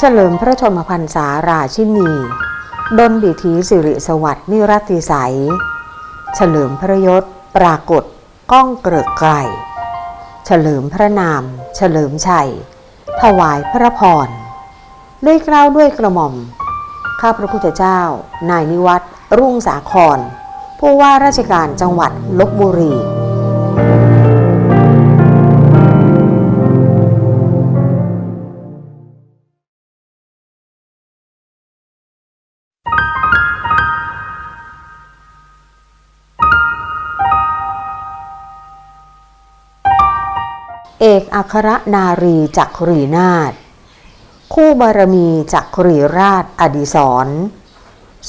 เฉลิมพระชนมพรรษาราชินีดนดิถีสิริสวัสดิ์นิรัตติใสยเฉลิมพระยศปรากฏก้องเกริกไกรเฉลิมพระนาม เฉลิมชัย ถวายพระพร ด้วยกล้าวด้วยกระหม่อม ข้าพระพุทธเจ้า นายนิวัตรรุ่งสาคร ผู้ว่าราชการจังหวัดลบบุรี เอกอัครนารีจักรีนาถคู่บารมีจักรีราชอดิศร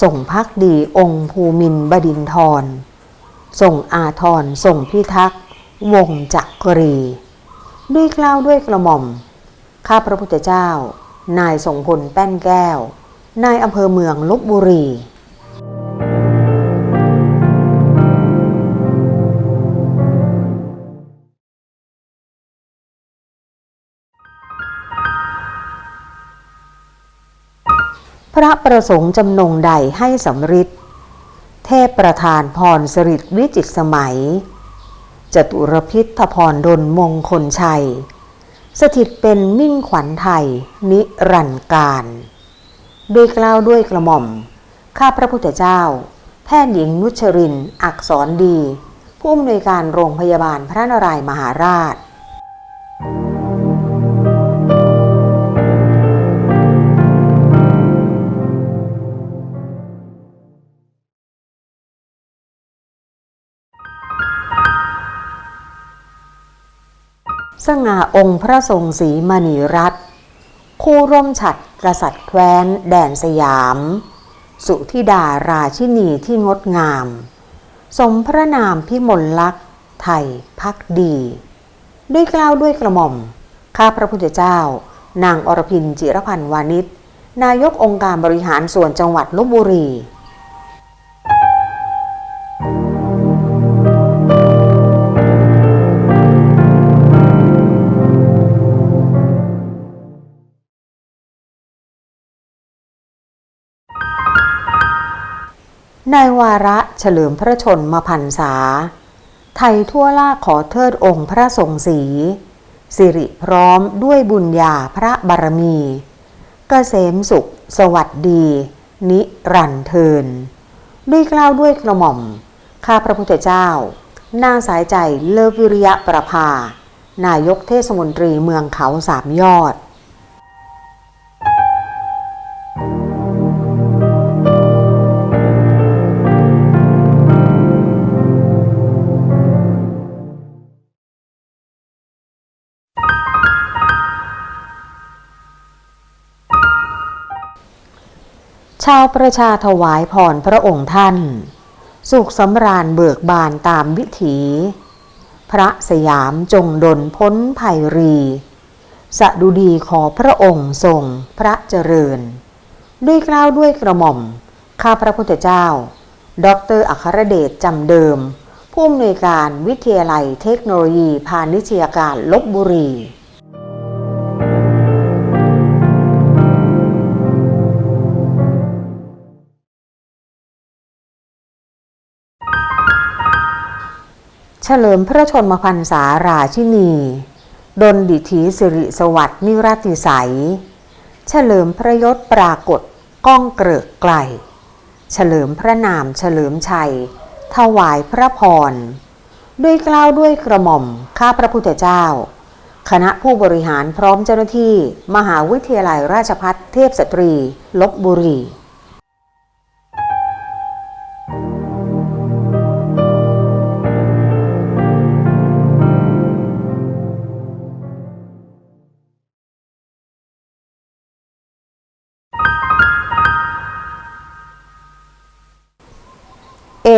ส่งพักดีองค์ภูมินบดินทร ส่งอาทรส่งพิทักษ์วงจักรี ด้วยกล้าวด้วยกระหม่อม ข้าพระพุทธเจ้า นายสงพลแป้นแก้ว นายอำเภอเมืองลบบุรี พระประสงค์จำนงใดให้สำริดเทพประธานพรสริตวิจิตรสมัย จตุรพิทพรดลมงคลชัย สถิตเป็นมิ่งขวัญไทย นิรันดร์การด้วยกล้าวด้วยกระหม่อม ข้าพระพุทธเจ้า แพทย์หญิงนุชริน อักษรดี ผู้อำนวยการโรงพยาบาลพระนารายมหาราช สง่าองค์พระทรงศรีมณีรัตน์คู่ร่มฉัดกษัตริย์แคว้น แดนสยาม สุธิดาราชินีที่งดงาม สมพระนามพิมลลักษณ์ไทยพักดี ด้วยกล้าวด้วยกระหม่อม ข้าพระพุทธเจ้า นางอรพินจิรพันธ์วานิชนายกองค์การบริหารส่วนจังหวัดลบบุรี ในวาระเฉลิมพระชนมพรรษา ไทยทั่วล่าขอเทิดองค์พระทรงศรีสิริพร้อมด้วยบุญญาพระบารมีกเกษมสุข สวัสดี นิรันเทิน ด้วยกล้าวด้วยกระหม่อม ข้าพระพุทธเจ้านางสายใจเลิฟวิริยะประภา นายกเทศมนตรีเมืองเขาสามยอดชาวประชาถวายพรพระองค์ท่าน สุขสำราญเบิกบานตามวิถี พระสยามจงดลพ้นภัยรีสะดุดีขอพระองค์ทรงพระเจริญ ด้วยกล้าวด้วยกระหม่อม ข้าพระพุทธเจ้า ดรอัครเดชจำเดิม ผู้อำนวยการวิทยาลัยเทคโนโลยีพาณิชยการลบบุรี ฉลิมพระชนมพรรษาราชินี ดนดิถีสิริสวัสดิ์นิรัติใสยเฉลิมพระยศปรากฏก้องเกริกไกล เฉลิมพระนามเฉลิมชัย ถวายพระพร ด้วยกล้าวด้วยกระหม่อมข้าพระพุทธเจ้า คณะผู้บริหารพร้อมเจ้าหน้าที่ มหาวิทยาลัยราชพัฒเทพสตรีลบบุรี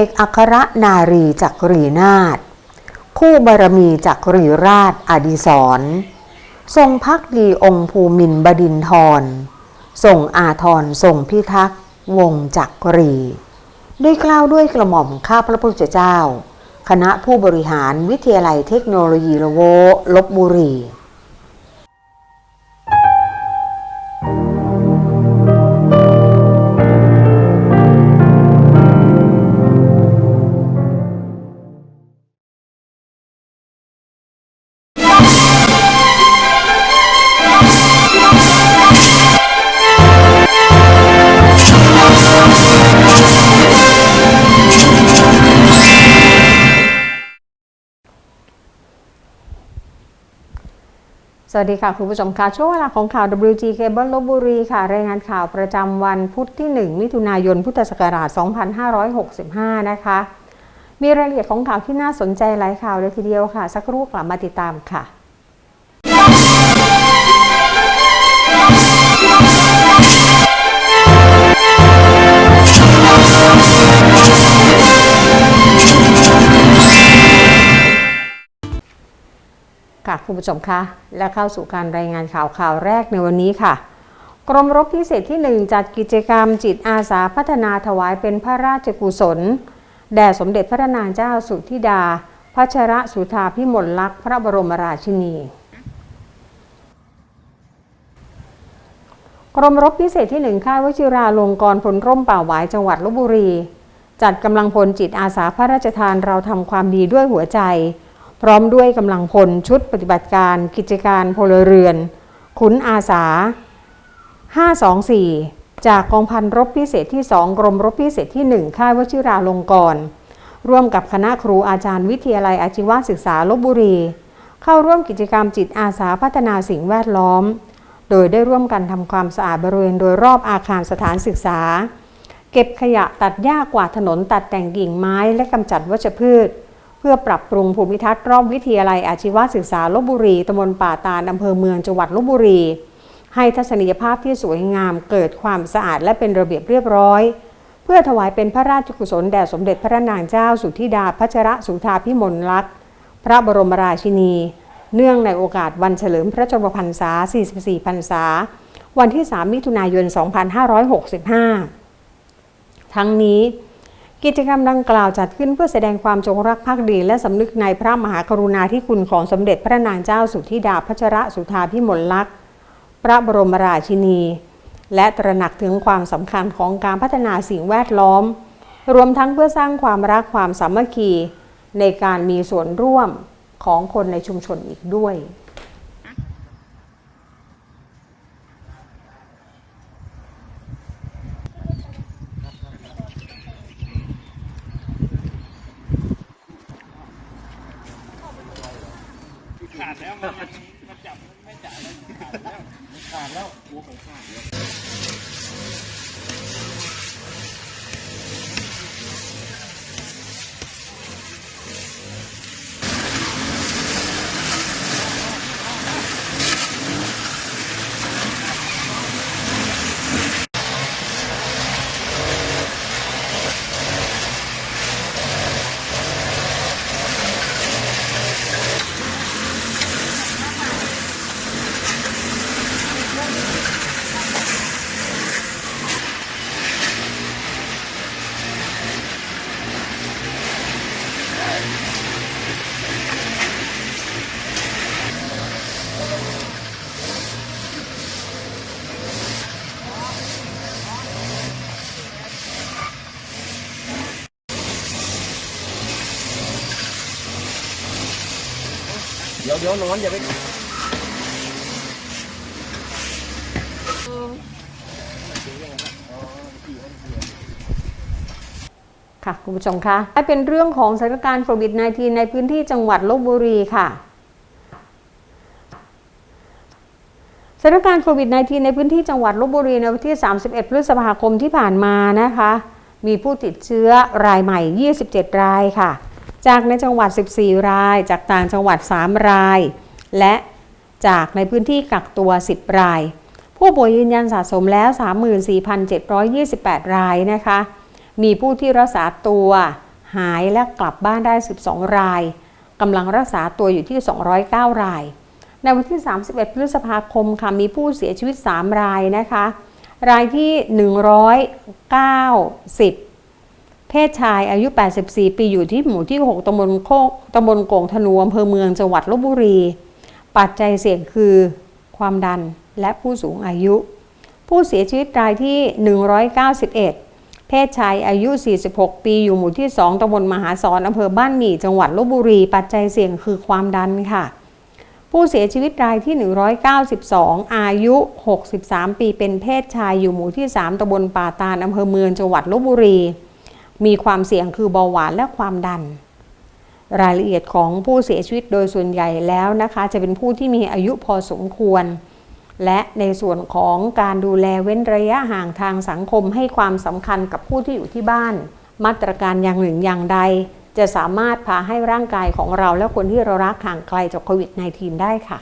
อกอัครนารีจักรีนาถคู่บารมีจักรีราชอดิศรทรงพักดีองค์ภูมินบดินทรส่งอาทรส่งพิทักษ์วงศ์จักรี ด้วยกล้าวด้วยกระหม่อมข้าพระพุทธเจ้า คณะผู้บริหารวิทยาลัยเทคโนโลยีละโวลบบุรี สวัสดีค่ะ คุณผู้ชมค่ะ ช่วงเวลาของข่าว WG Cable ลบบุรีค่ะ รายงานข่าวประจำวันพุธที่ 1 มิถุนายน พุทธศักราช 2565 นะคะ มีรายละเอียดของข่าวที่น่าสนใจหลายข่าวเลยทีเดียวค่ะ สักครู่กลับมาติดตามค่ะ คุณผู้ชมคะและเข้าสู่การรายงานข่าวข่าวแรกในวันนี้ค่ะ กรมรบพิเศษที่ 1 จัดกิจกรรมจิตอาสาพัฒนาถวายเป็นพระราชกุศล แด่สมเด็จพระนางเจ้าสุธิดาพัชรสุธาพิมลลักษณ์พระบรมราชินี กรมรบพิเศษที่ 1 ค่ายวชิราลงกรณ์พลร่มป่าหวายจังหวัดลบบุรี จัดกำลังพลจิตอาสาพระราชทานเราทำความดีด้วยหัวใจ พร้อมด้วยกำลังพลชุดปฏิบัติการกิจการพลเรือน ขุนอาสา 524 จากกองพันรบพิเศษที่ 2 กรมรบพิเศษที่ 1 ค่ายวชิราลงกรณ์ร่วมกับคณะครูอาจารย์วิทยาลัยอาชีวศึกษาลบบุรี เข้าร่วมกิจกรรมจิตอาสาพัฒนาสิ่งแวดล้อม โดยได้ร่วมกันทำความสะอาดบริเวณโดยรอบอาคารสถานศึกษา เก็บขยะตัดหญ้ากวาดถนนตัดแต่งกิ่งไม้และกำจัดวัชพืช เพื่อปรับปรุงภูมิทัศน์รอบวิทยาลัยอาชีวศึกษาลบบุรีตำบลป่าตาลอำเภอเมืองจังหวัดลบบุรี ให้ทัศนียภาพที่สวยงามเกิดความสะอาดและเป็นระเบียบเรียบร้อย เพื่อถวายเป็นพระราชกุศลแด่สมเด็จพระนางเจ้าสุธิดาพัชรสุธาพิมลลักษณ์พระบรมราชินี เนื่องในโอกาสวันเฉลิมพระชนมพรรษา 44 พรรษา วันที่ 3 มิถุนายน 2565 ทั้งนี้ กิจกรรมดังกล่าวจัดขึ้นเพื่อแสดงความจงรักภักดี และสำนึกในพระมหากรุณาธิคุณของสมเด็จพระนางเจ้าสุธิดาพัชรสุธาพิมลลักษณ์พระบรมราชินี และตระหนักถึงความสำคัญของการพัฒนาสิ่งแวดล้อม รวมทั้งเพื่อสร้างความรักความสามัคคี ในการมีส่วนร่วมของคนในชุมชนอีกด้วย ขาดแล้วมันมันจับไม่จ่ายแล้วขาดแล้วขาดแล้วหัวของขาดแล้วียวนอนอย่าไปค่ะคุณผู้ชมคะและเป็นเรื่องของสถานการณ์โควิด -19 ในพื้นที่จังหวัดลบบุรีค่ะสถานการณ์โควิด -19 ในพื้นที่จังหวัดลบบุรีในวันที่ 31 พฤษภาคมที่ผ่านมานะคะ มีผู้ติดเชื้อรายใหม่ 27 รายค่ะ จากในจังหวัด 14 ราย จากต่างจังหวัด 3 ราย และจากในพื้นที่กักตัว 10 ราย ผู้ป่วยยืนยันสะสมแล้ว 34,728 รายนะคะ มีผู้ที่รักษาตัวหายและกลับบ้านได้ 12 รายกำลังรักษาตัวอยู่ที่ 209 ราย ในวันที่ 31 พฤษภาคมค่ะ มีผู้เสียชีวิต 3 รายนะคะ รายที่ 190 เพศชายอายุ 84 ปีอยู่ที่หมู่ที่ 6ตำบลโคกตำบลโก่งธนูอำเภอเมืองจังหวัดลบบุรี ปัจจัยเสี่ยงคือความดันและผู้สูงอายุ ผู้เสียชีวิตรายที่ 191 เพศชายอายุ 46 ปีอยู่หมู่ที่ 2ตำบลมหาสอนอำเภอบ้านหมี่จังหวัดลบบุรี ปัจจัยเสี่ยงคือความดันค่ะ ผู้เสียชีวิตรายที่ 192 อายุ 63 ปีเป็นเพศชายอยู่หมู่ที่ 3ตำบลป่าตาลอำเภอเมืองจังหวัดลบบุรี มีความเสี่ยงคือเบาหวานและความดัน รายละเอียดของผู้เสียชีวิตโดยส่วนใหญ่แล้วนะคะ จะเป็นผู้ที่มีอายุพอสมควร และในส่วนของการดูแลเว้นระยะห่างทางสังคมให้ความสำคัญกับผู้ที่อยู่ที่บ้าน มาตรการอย่างหนึ่งอย่างใด จะสามารถพาให้ร่างกายของเราและคนที่เรารักห่างไกลจากโควิด -19 ได้ค่ะ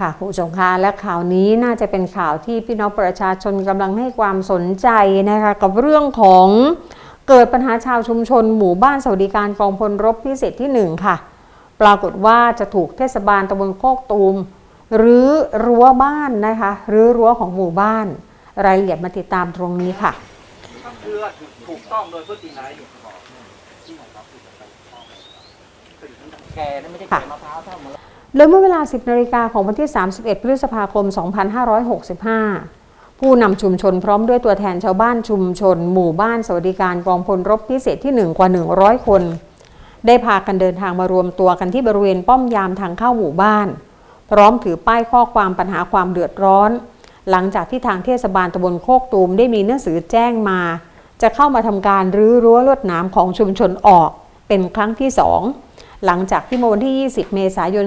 ค่ะคุณผู้ชมคะและข่าวนี้น่าจะเป็นข่าวที่พี่น้องประชาชนกำลังให้ความสนใจนะคะกับเรื่องของเกิดปัญหาชาวชุมชนหมู่บ้านสวัสดิการกองพลรบพิเศษที่ 1 ค่ะ ปรากฏว่าจะถูกเทศบาลตำบลโคกตูมหรือรั้วบ้านนะคะหรือรั้วของหมู่บ้าน รายละเอียดมาติดตามตรงนี้ค่ะก็คือถูกต้องโดยพฤตินัยแก่นะไม่ได้แก่มะพร้าวเท่ามัน โดยเมื่อเวลา 10นาฬิกาของวันที่ 31 พฤษภาคม 2565 ผู้นำชุมชนพร้อมด้วยตัวแทนชาวบ้านชุมชน หมู่บ้านสวัสดิการกองพลรบพิเศษที่ 1 กว่า 100 คน ได้พากันเดินทางมารวมตัวกันที่บริเวณป้อมยามทางเข้าหมู่บ้าน พร้อมถือป้ายข้อความปัญหาความเดือดร้อน หลังจากที่ทางเทศบาลตำบลโคกตูมได้มีหนังสือแจ้งมา จะเข้ามาทำการรื้อรั้วลวดหน้ำของชุมชนออกเป็นครั้งที่สอง หลังจากที่เมื่อวันที่ 20 เมษายน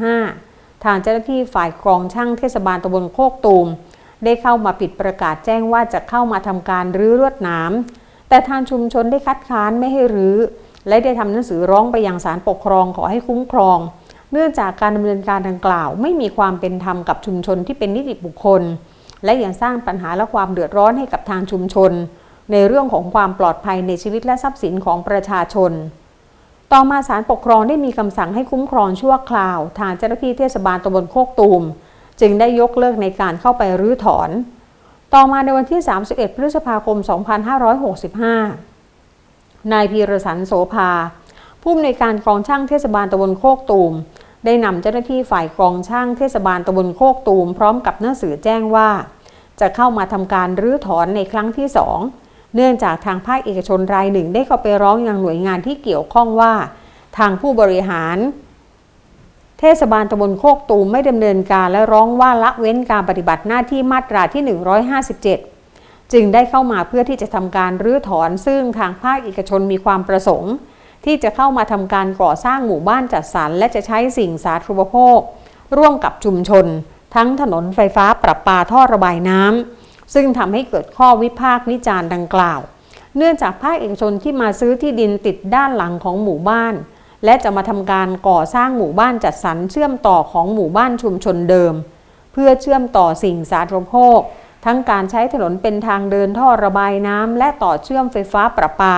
2565 ทางเจ้าหน้าที่ฝ่ายกองช่างเทศบาลตำบลโคกตูม ได้เข้ามาปิดประกาศแจ้งว่าจะเข้ามาทำการรื้อรวดหน้ำแต่ทางชุมชนได้คัดค้านไม่ให้รื้อ และได้ทำหนังสือร้องไปยังศาลปกครองขอให้คุ้มครอง เนื่องจากการดำเนินการดังกล่าว ไม่มีความเป็นธรรมกับชุมชนที่เป็นนิติบุคคล และยังสร้างปัญหาและความเดือดร้อนให้กับทางชุมชน ในเรื่องของความปลอดภัยในชีวิตและทรัพย์สินของประชาชน ต่อมาศาลปกครองได้มีคำสั่งให้คุ้มครองชั่วคราว ทางเจ้าหน้าที่เทศบาลตำบลโคกตูม จึงได้ยกเลิกในการเข้าไปรื้อถอน ต่อมาในวันที่ 31 พฤษภาคม 2565 นายพีรสันโสภา ผู้อำนวยการกองช่างเทศบาลตำบลโคกตูม ได้นำเจ้าหน้าที่ฝ่ายกองช่างเทศบาลตำบลโคกตูม พร้อมกับหนังสือแจ้งว่า จะเข้ามาทำการรื้อถอนในครั้งที่สอง เนื่องจากทางภาคเอกชนรายหนึ่งได้เข้าไปร้องอยังหน่วยงานที่เกี่ยวข้องว่า ทางผู้บริหาร เทศบาลตำบลโคกตูมไม่ดำเนินการและร้องว่าละเว้นการปฏิบัติหน้าที่มาตราที่ 157 จึงได้เข้ามาเพื่อที่จะทำการรื้อถอนซึ่งทางภาคเอกชนมีความประสงค์ ที่จะเข้ามาทำการก่อสร้างหมู่บ้านจัดสรรและจะใช้สิ่งสาธารณูปโภค ร่วมกับชุมชน ทั้งถนนไฟฟ้าประปาท่อระบายน้ำ ซึ่งทำให้เกิดข้อวิพากษ์วิจารณ์ดังกล่าว เนื่องจากภาคเอกชนที่มาซื้อที่ดินติดด้านหลังของหมู่บ้าน และจะมาทำการก่อสร้างหมู่บ้านจัดสรรเชื่อมต่อของหมู่บ้านชุมชนเดิม เพื่อเชื่อมต่อสิ่งสาธารณูปโภค ทั้งการใช้ถนนเป็นทางเดินท่อระบายน้ำและต่อเชื่อมไฟฟ้าประปา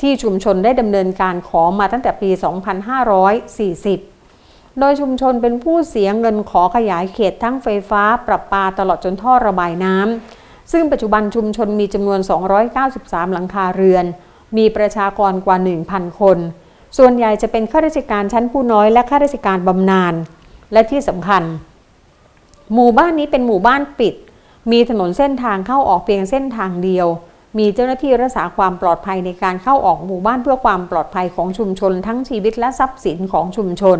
ที่ชุมชนได้ดำเนินการขอมาตั้งแต่ปี 2540 โดยชุมชนเป็นผู้เสียเงินขอขยายเขตทั้งไฟฟ้า ประปาตลอดจนท่อระบายน้ำซึ่งปัจจุบันชุมชนมีจำนวน 293 หลังคาเรือน มีประชากรกว่า 1,000 คน ส่วนใหญ่จะเป็นข้าราชการชั้นผู้น้อยและข้าราชการบำนาญและที่สำคัญ หมู่บ้านนี้เป็นหมู่บ้านปิด มีถนนเส้นทางเข้าออกเพียงเส้นทางเดียว มีเจ้าหน้าที่รักษาความปลอดภัยในการเข้าออกหมู่บ้านเพื่อความปลอดภัยของชุมชน ทั้งชีวิตและทรัพย์สินของชุมชน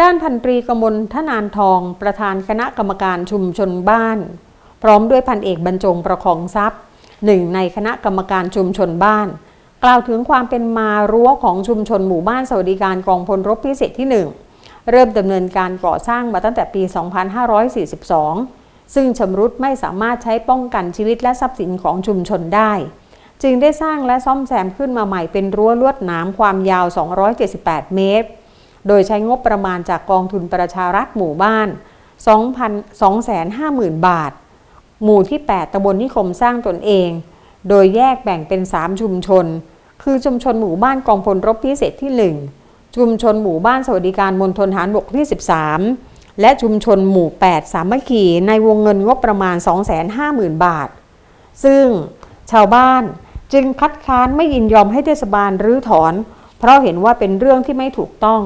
ด้านพันตรีกมลทนานทอง ประธานคณะกรรมการชุมชนบ้าน พร้อมด้วยพันเอกบรรจงประคองทรัพย์หนึ่งในคณะกรรมการชุมชนบ้าน กล่าวถึงความเป็นมารั้วของชุมชนหมู่บ้านสวัสดิการกองพลรบพิเศษที่ 1 เริ่มดำเนินการก่อสร้างมาตั้งแต่ปี 2542 ซึ่งชำรุดไม่สามารถใช้ป้องกันชีวิตและทรัพย์สินของชุมชนได้ จึงได้สร้างและซ่อมแซมขึ้นมาใหม่เป็นรั้วลวดหนามความยาว 278 เมตร โดยใช้งบประมาณจากกองทุนประชารัฐหมู่บ้าน 2,250,000 บาท หมู่ที่ 8ตำบลนิคมสร้างตนเอง โดยแยกแบ่งเป็น 3 ชุมชน คือชุมชนหมู่บ้านกองพลรบพิเศษที่ 1 ชุมชนหมู่บ้านสวัสดิการมณฑลฐานบกที่ 13 และชุมชนหมู่ 8 สามัคคีในวงเงินงบประมาณ 250,000 บาท ซึ่งชาวบ้านจึงคัดค้านไม่ยินยอมให้เทศบาลรื้อถอน เพราะเห็นว่าเป็นเรื่องที่ไม่ถูกต้อง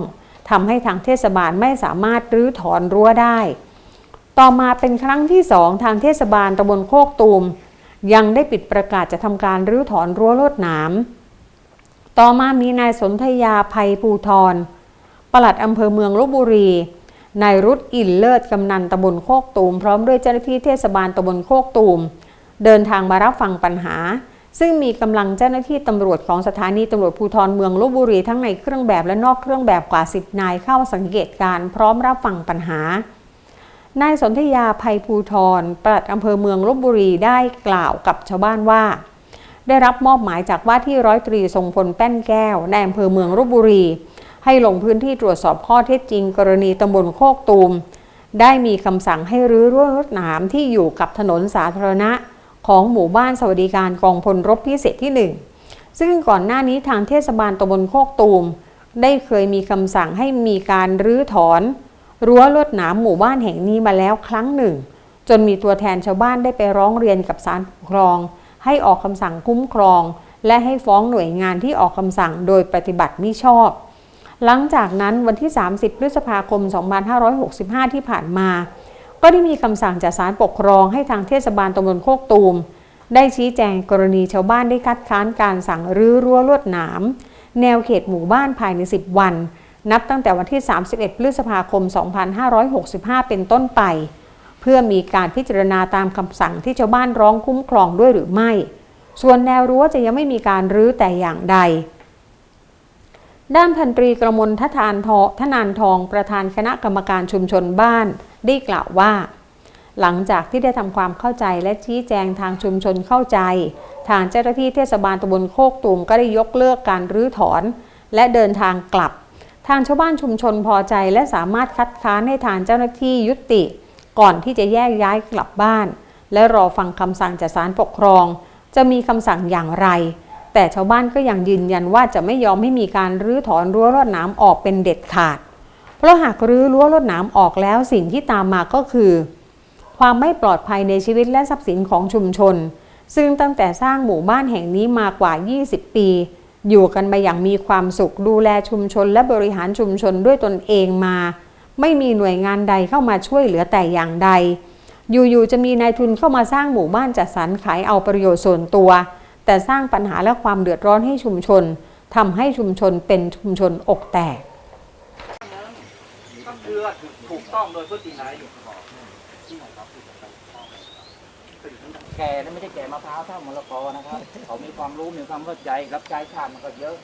ทำให้ทางเทศบาลไม่สามารถรื้อถอนรั้วได้ ต่อมาเป็นครั้งที่สองทางเทศบาลตำบลโคกตูม ยังได้ปิดประกาศจะทำการรื้อถอนรั้วลวดหนามต่อมามีนายสนธยาภัยภูทรปลัดอำเภอเมืองลบบุรี นายรุดอินเลิศกำนันตำบลโคกตูม พร้อมด้วยเจ้าหน้าที่เทศบาลตำบลโคกตูม เดินทางมารับฟังปัญหา ซึ่งมีกำลังเจ้าหน้าที่ตำรวจของสถานีตำรวจภูธรเมืองลบบุรีทั้งในเครื่องแบบและนอกเครื่องแบบกว่า 10 นายเข้าสังเกตการณ์พร้อมรับฟังปัญหานายสนธยาภัยภูทรปลัดอำเภอเมืองลบบุรีได้กล่าวกับชาวบ้านว่า ได้รับมอบหมายจากว่าที่ร้อยตรีทรงพลแป้นแก้วในอำเภอเมืองลบบุรี ให้ลงพื้นที่ตรวจสอบข้อเท็จจริง กรณีตำบลโคกตูม ได้มีคำสั่งให้รื้อรั้วรถหนามที่อยู่กับถนนสาธารณะ ของหมู่บ้านสวัสดิการกองพลรบพิเศษที่ 1 ซึ่งก่อนหน้านี้ทางเทศบาลตำบลโคกตูม ได้เคยมีคำสั่งให้มีการรื้อถอน รั้วลวดหนามหมู่บ้านแห่งนี้มาแล้วครั้งหนึ่ง จนมีตัวแทนชาวบ้านได้ไปร้องเรียนกับศาลปกครอง ให้ออกคำสั่งคุ้มครอง และให้ฟ้องหน่วยงานที่ออกคำสั่งโดยปฏิบัติมิชอบหลังจากนั้นวันที่ 30 พฤษภาคม 2565 ที่ผ่านมา ก็ได้มีคำสั่งจากศาลปกครองให้ทางเทศบาลตำบลโคกตูม ได้ชี้แจงกรณีชาวบ้านได้คัดค้านการสั่งรื้อรั้วลวดหนาม แนวเขตหมู่บ้านภายใน 10 วัน นับตั้งแต่วันที่ 31 พฤษภาคม 2565 เป็นต้นไป เพื่อมีการพิจารณาตามคำสั่งที่ชาวบ้านร้องคุ้มครองด้วยหรือไม่ ส่วนแนวรั้วจะยังไม่มีการรื้อแต่อย่างใด ด้านพันตรีกระมลททานทอทนานทองประธานคณะกรรมการชุมชนบ้าน ได้กล่าวว่า หลังจากที่ได้ทำความเข้าใจและชี้แจงทางชุมชนเข้าใจ ทางเจ้าหน้าที่เทศบาลตำบลโคกตูมก็ได้ยกเลิกการรื้อถอน และเดินทางกลับ ทางชาวบ้านชุมชนพอใจและสามารถคัดค้านให้ทางเจ้าหน้าที่ยุติ ก่อนที่จะแยกย้ายกลับบ้าน และรอฟังคำสั่งจากศาลปกครอง จะมีคำสั่งอย่างไร แต่ชาวบ้านก็ยังยืนยันว่าจะไม่ยอมให้มีการรื้อถอนรั้วรวดหนามออกเป็นเด็ดขาด เพราะหากรื้อรั้วรวดหนามออกแล้วสิ่งที่ตามมาก็คือ ความไม่ปลอดภัยในชีวิตและทรัพย์สินของชุมชน ซึ่งตั้งแต่สร้างหมู่บ้านแห่งนี้มากว่า 20 ปี อยู่กันมาอย่างมีความสุขดูแลชุมชนและบริหารชุมชนด้วยตนเองมา ไม่มีหน่วยงานใดเข้ามาช่วยเหลือแต่อย่างใด อยู่ๆจะมีนายทุนเข้ามาสร้างหมู่บ้านจัดสรรขายเอาประโยชน์ส่วนตัว แต่สร้างปัญหาและความเดือดร้อนให้ชุมชนทำให้ชุมชนเป็นชุมชนอกแตกก็คือถูกต้องโดยพฤตินัยแก่นั่นไม่ใช่แก่มะพร้าวเท่ามะละกอนะครับ เขามีความรู้มีความเข้าใจรับใช้ชาติมันก็เยอะ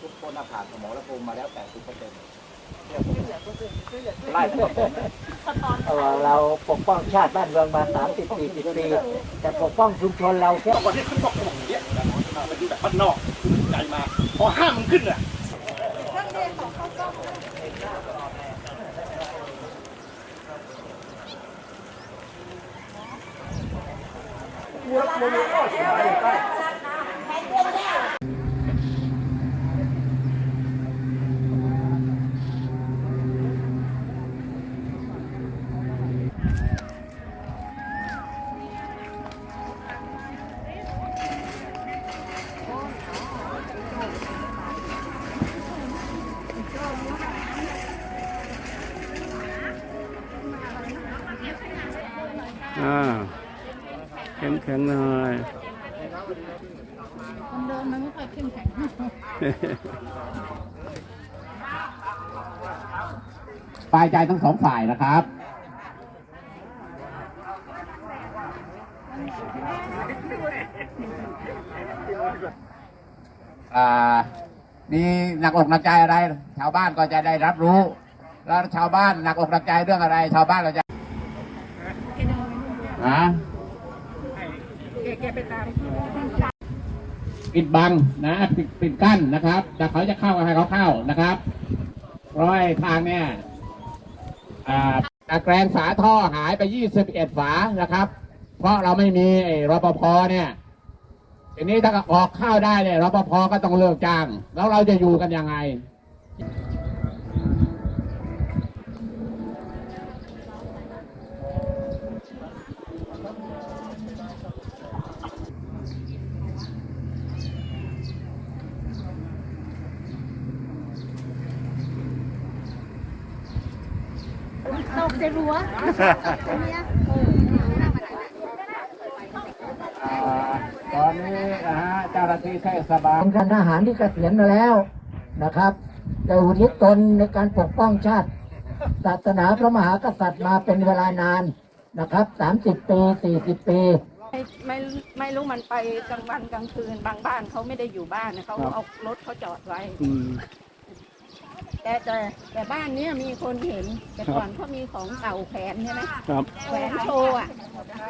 ทุกคนผ่านสมรภูมิมาแล้วแปดสิบเปอร์เซ็นต์ ไล่พวกผมนะเออเราปกป้องชาติบ้านเมืองมาสามสิบสี่สิบปี แต่ปกป้องชุมชนเราแค่วันนี้ขึ้นบอกผมอย่างเงี้ยมาดูแบบบ้านนอกใจมาพอห้ามมันขึ้นอะ อ่าเข้มแข็งหน่อยคนเดินมันไม่ค่อยเข้มแข็งฝ่ายใจทั้งสองฝ่ายนะครับอ่ามีหนักอกหนักใจอะไร ชาวบ้านก็จะได้รับรู้ แล้วชาวบ้านหนักอกหนักใจเรื่องอะไร ชาวบ้านเราจะะปิดบังนะปิดปิดกั้นนะครับ แต่เขาจะเข้าให้เขาเข้านะครับร้อยทางเนี่ยอ่าตะแกรงฝาท่อหายไป21ฝานะครับ เพราะเราไม่มีไอ้รปภเนี่ยทีนี้ถ้าออกเข้าได้เนี่ยรปภก็ต้องเลิกจ้าง แล้วเราจะอยู่กันยังไง จะรั้วตรงเนี้ยอ่าตอนนี้นะฮะเจ้าหน้าที่เทศบาลการทหารที่เกษียณมาแล้วนะครับแต่อุทิศตนในการปกป้องชาติ ศาสนาพระมหากษัตริย์มาเป็นเวลานานนะครับ30ปี40ปีไม่ไม่ไม่รู้มันไปกลางวันกลางคืนบางบ้านเขาไม่ได้อยู่บ้านนะเขาเอารถเขาจอดไว้ แต่แต่แต่บ้านเนี้ยมีคนเห็น แต่ก่อนเขามีของเก่าแขวนใช่ไหมครับ แขวนโชว์อะ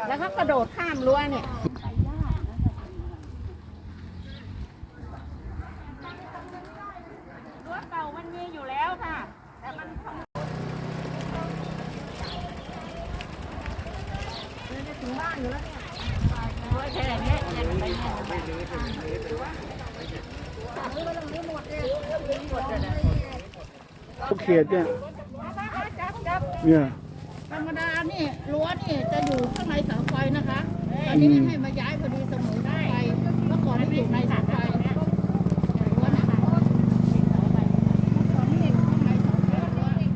แล้วก็กระโดดข้ามรั้วเนี่ย รั้วเก่ามันมีอยู่แล้วค่ะ แต่มันถึงบ้านอยู่แล้วเนี่ยรั้วแค่เนี้ยเนี่ยไปเนี่ย ทุกเขตเนี่ยเนี่ยธรรมดานี่รั้วนี่จะอยู่ข้างในเสาไฟนะคะตอนนี้ให้มาย้ายพอดีเสมอได้เมื่อก่อนไม่อยู่ในเสาไฟเนี่ยรั้วนะคะเมื่อก่อนนี่อยู่ข้างในเสาไฟรั้วนี่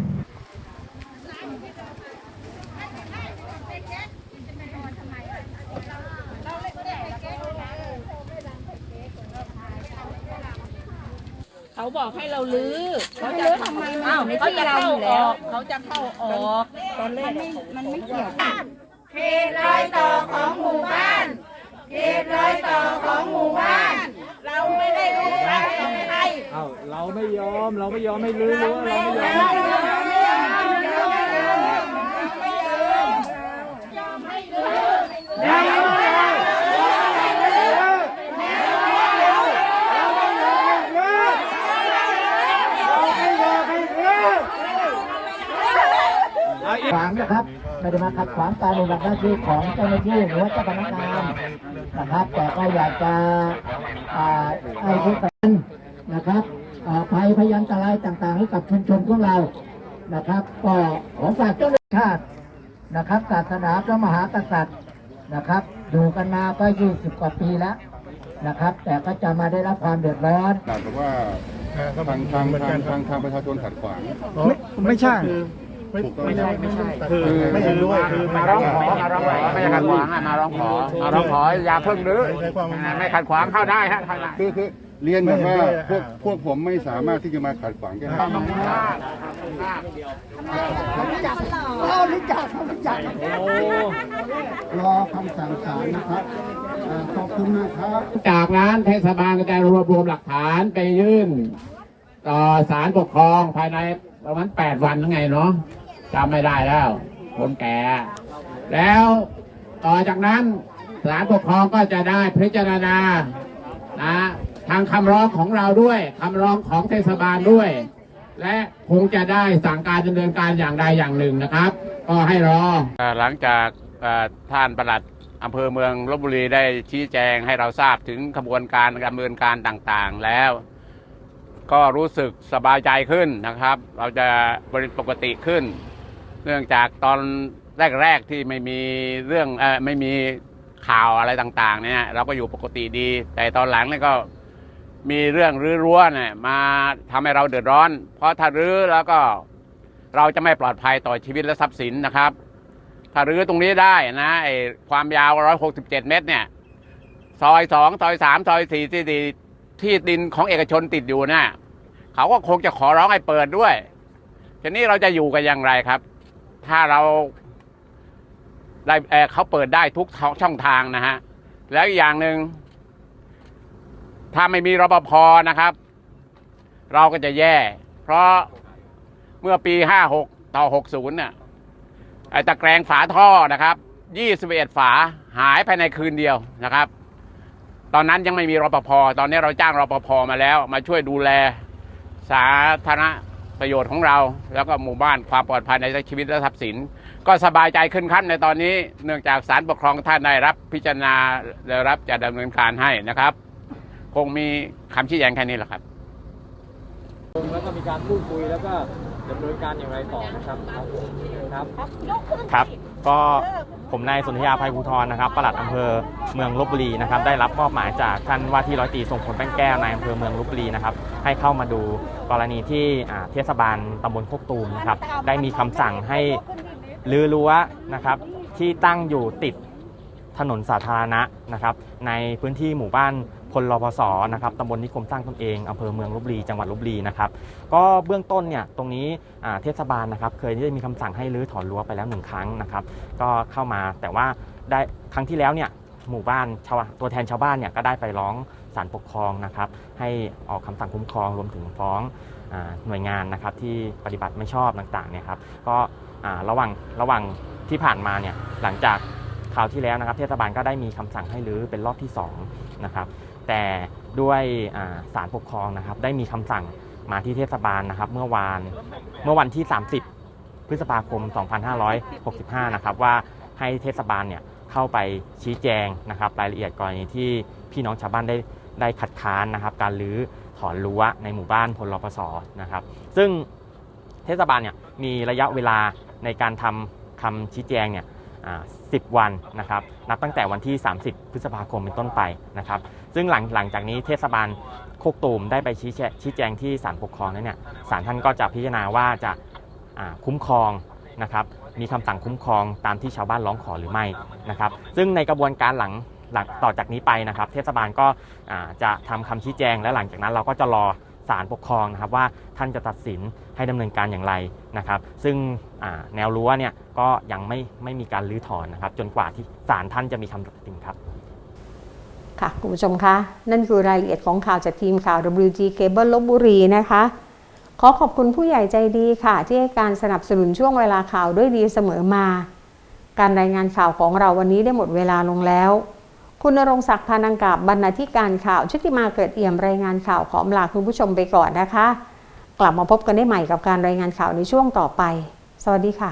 เขาบอกให้เราลื้อเขาจะทำไมอ้าวเขาจะเข้าออกเขาจะเข้าออกตอนแรกมันไม่มันไม่เกี่ยวกันเขตรอยต่อของหมู่บ้านเขตรอยต่อของหมู่บ้าน เราไม่ได้รู้รักของใครเอ้าเราไม่ยอมเราไม่ยอมให้ลื้อรั้วเราไม่ยอม ขวางนะครับไม่ได้มาขัดขวางการปฏิบัติหน้าที่ของเจ้าหน้าที่หรือว่าเจ้าพนักงานนะครับ แต่ก็อยากจะอ่าให้ทุกท่านนะครับอ่าภัยพยันตรายต่างๆ ให้กับชุมชนของเรานะครับ ก็ขอฝากเจ้าหน้าที่ชาตินะครับศาสนาพระมหากษัตริย์นะครับอยู่กันมาก็20กว่าปีแล้วนะครับ แต่ก็จะมาได้รับความเดือดร้อนแต่แบบว่าทางทางทางทางทางประชาชนขัดขวางไม่ไม่ใช่ถูกต้อง ไม่ใช่ไม่ใช่คือไม่เห็นด้วยคือมาร้องขอมาร้องขอไม่ใช่ขัดขวางอะมาร้องขอมาร้องขออย่าเพิ่งรื้อไม่ขัดขวางเข้าได้ฮะเข้าได้คือคือเรียนแบบว่าพวกพวกผมไม่สามารถที่จะมาขัดขวางแค่นั้นต้องต้องมากรอคำสั่งศาลนะครับอ่าขอบคุณนะครับจากนั้นเทศบาลก็จะรวบรวมหลักฐานไปยื่นต่อศาลปกครองภายในประมาณแปดวันยังไงเนาะ จำไม่ได้แล้ว คนแก่ แล้วต่อจากนั้นศาลปกครองก็จะได้พิจารณานะทางคำร้องของเราด้วยคำร้องของเทศบาลด้วย และคงจะได้สั่งการดำเนินการอย่างใดอย่างหนึ่งนะครับ ก็ให้รอหลังจากท่านประหลัดอำเภอเมืองลบบุรีได้ชี้แจงให้เราทราบถึงขบวนการดำเนินการต่างๆ แล้ว ก็รู้สึกสบายใจขึ้นนะครับ เราจะบริปกติขึ้น เนื่องจากตอนแรกๆที่ไม่มีเรื่องเออไม่มีข่าวอะไรต่าง ๆ เนี่ย เราก็อยู่ปกติดี แต่ตอนหลังเนี่ยก็มีเรื่องรื้อรั้วเนี่ยมาทำให้เราเดือดร้อน เพราะถ้ารื้อแล้วก็เราจะไม่ปลอดภัยต่อชีวิตและทรัพย์สินนะครับ ถ้ารื้อตรงนี้ได้นะไอ้ความยาว 167 เมตรเนี่ยซอยสองซอยสามซอยสี่ที่ที่ที่ดินของเอกชนติดอยู่น่ะเขาก็คงจะขอร้องให้เปิดด้วยทีนี้เราจะอยู่กันอย่างไรครับ ถ้าเราได้เขาเปิดได้ทุกช่องทางนะฮะ แล้วอีกอย่างหนึ่งถ้าไม่มีรปภนะครับ เราก็จะแย่ เพราะเมื่อปีห้าหกต่อหกศูนย์น่ะไอ้ตะแกรงฝาท่อนะครับ21ฝาหายภายในคืนเดียวนะครับ ตอนนั้นยังไม่มีรปภตอนนี้เราจ้างรปภมาแล้ว มาช่วยดูแลสาธารณ ประโยชน์ของเรา แล้วก็หมู่บ้านความปลอดภัยในชีวิตและทรัพย์สิน ก็สบายใจขึ้นขั้นในตอนนี้เนื่องจากศาลปกครองท่านได้รับพิจารณาได้รับจะดำเนินการให้นะครับ คงมีคำชี้แจงแค่นี้แหละครับแล้วก็มีการพูดคุยแล้วก็ดำเนินการอย่างไรต่อนะครับครับครับก็ ผมนายสนธยาภัยภูทรนะครับปลัดอำเภอเมืองลบบุรีนะครับได้รับมอบหมายจากท่านว่าที่ร้อยตรีทรงผลแป้งแก้วนายอำเภอเมืองลบบุรีนะครับให้เข้ามาดูกรณีที่เทศบาลตำบลโคกตูมนะครับได้มีคำสั่งให้รื้อรั้วนะครับที่ตั้งอยู่ติดถนนสาธารณะนะครับในพื้นที่หมู่บ้าน พลรพสนะครับตำบลนิคมสร้างตนเองอำเภอเมืองลบบุรีจังหวัดลบบุรีนะครับก็เบื้องต้นเนี่ยตรงนี้เทศบาลนะครับเคยได้มีคำสั่งให้รื้อถอนรั้วไปแล้วหนึ่งครั้งนะครับก็เข้ามาแต่ว่าได้ครั้งที่แล้วเนี่ยหมู่บ้านชาวตัวแทนชาวบ้านเนี่ยก็ได้ไปร้องศาลปกครองนะครับให้ออกคำสั่งคุ้มครองรวมถึงฟ้องอหน่วยงานนะครับที่ปฏิบัติไม่ชอบต่างๆเนี่ยครับก็ระหว่างระหว่างที่ผ่านมาเนี่ยหลังจากคราวที่แล้วนะครับเทศบาลก็ได้มีคำสั่งให้รื้อเป็นรอบที่สองนะครับแต่ด้วยอ่าศาลปกครองนะครับ ได้มีคำสั่งมาที่เทศบาลนะครับ เมื่อวานเมื่อวันที่ 30 พฤษภาคม 2565 นะครับ ว่าให้เทศบาลเนี่ยเข้าไปชี้แจงนะครับ รายละเอียดกรณีที่พี่น้องชาวบ้านได้ได้คัดค้านนะครับ การรื้อถอนรั้วในหมู่บ้านพลรปสนะครับ ซึ่งเทศบาลเนี่ยมีระยะเวลาในการทำคำชี้แจงเนี่ย10วันนะครับ นับตั้งแต่วันที่ 30 พฤษภาคมเป็นต้นไปนะครับ ซึ่งหลังหลังจากนี้เทศบาลโคกตูมได้ไปชี้แจงชี้แจงที่ศาลปกครองนั้นเนี่ยศาลท่านก็จะพิจารณาว่าจะาคุ้มครองนะครับมีคำสั่งคุ้มครองตามที่ชาวบ้านร้องขอหรือไม่นะครับ ซึ่งในกระบวนการหลังหลังต่อจากนี้ไปนะครับ เทศบาลก็จะทำคำชี้แจง และหลังจากนั้นเราก็จะรอศาลปกครองนะครับว่าท่านจะตัดสินให้ดำเนินการอย่างไรนะครับ ซึ่งแนวรั้วเนี่ยก็ยังไม่ไม่มีการรื้อถอนนะครับ จนกว่าที่ศาลท่านจะมีคำตัดสินครับ ค่ะคุณผู้ชมคะนั่นคือรายละเอียดของข่าวจากทีมข่าว WG Cable ลบบุรีนะคะ ขอขอบคุณผู้ใหญ่ใจดีค่ะ ที่ให้การสนับสนุนช่วงเวลาข่าวด้วยดีเสมอมา การรายงานข่าวของเราวันนี้ได้หมดเวลาลงแล้ว คุณรงศักดิ์พานังกาบบรรณาธิการข่าวชุติมาเกิดเอี่ยมรายงานข่าวขอลาคุณผู้ชมไปก่อนนะคะ กลับมาพบกันได้ใหม่กับการรายงานข่าวในช่วงต่อไป สวัสดีค่ะ